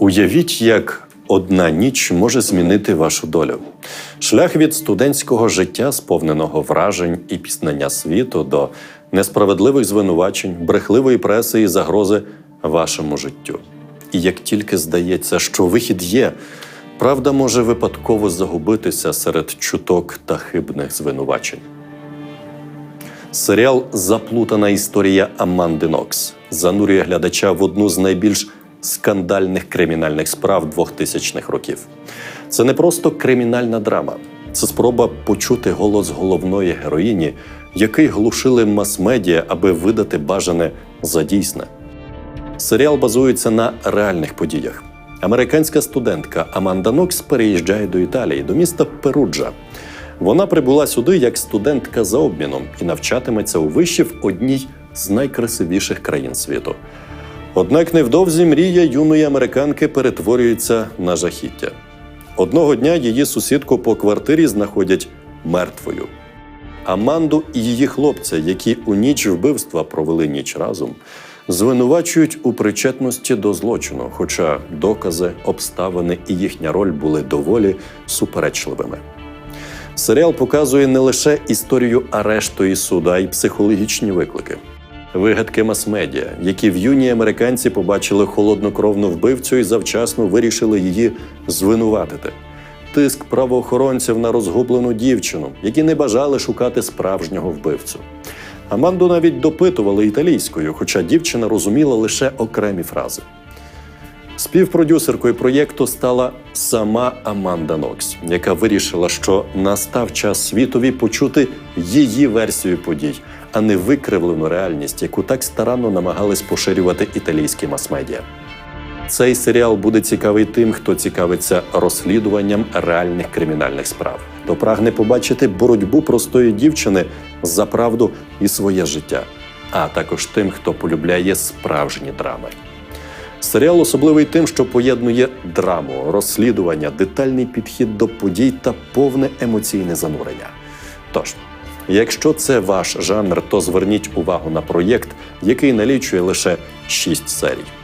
Уявіть, як одна ніч може змінити вашу долю. Шлях від студентського життя, сповненого вражень і пізнання світу, до несправедливих звинувачень, брехливої преси і загрози вашому життю. І як тільки здається, що вихід є, правда може випадково загубитися серед чуток та хибних звинувачень. Серіал Заплутана історія Аманди Нокс занурює глядача в одну з найбільш скандальних кримінальних справ 2000-х років. Це не просто кримінальна драма, це спроба почути голос головної героїні, який глушили мас-медіа, аби видати бажане за дійсне. Серіал базується на реальних подіях. Американська студентка Аманда Нокс переїжджає до Італії, до міста Перуджа. Вона прибула сюди як студентка за обміном і навчатиметься у виші в одній з найкрасивіших країн світу. Однак невдовзі мрія юної американки перетворюється на жахіття. Одного дня її сусідку по квартирі знаходять мертвою. Аманду і її хлопця, які у ніч вбивства провели ніч разом, звинувачують у причетності до злочину, хоча докази, обставини і їхня роль були доволі суперечливими. Серіал показує не лише історію арешту і суда, а й психологічні виклики. Вигадки мас-медіа, які в юні американці побачили холоднокровну вбивцю і завчасно вирішили її звинуватити. Тиск правоохоронців на розгублену дівчину, які не бажали шукати справжнього вбивцю. Аманду навіть допитували італійською, хоча дівчина розуміла лише окремі фрази. Співпродюсеркою проєкту стала сама Аманда Нокс, яка вирішила, що настав час світові почути її версію подій, а не викривлену реальність, яку так старанно намагались поширювати італійські мас-медіа. Цей серіал буде цікавий тим, хто цікавиться розслідуванням реальних кримінальних справ, хто прагне побачити боротьбу простої дівчини за правду і своє життя, а також тим, хто полюбляє справжні драми. Серіал особливий тим, що поєднує драму, розслідування, детальний підхід до подій та повне емоційне занурення. Тож, якщо це ваш жанр, то зверніть увагу на проєкт, який налічує лише 6 серій.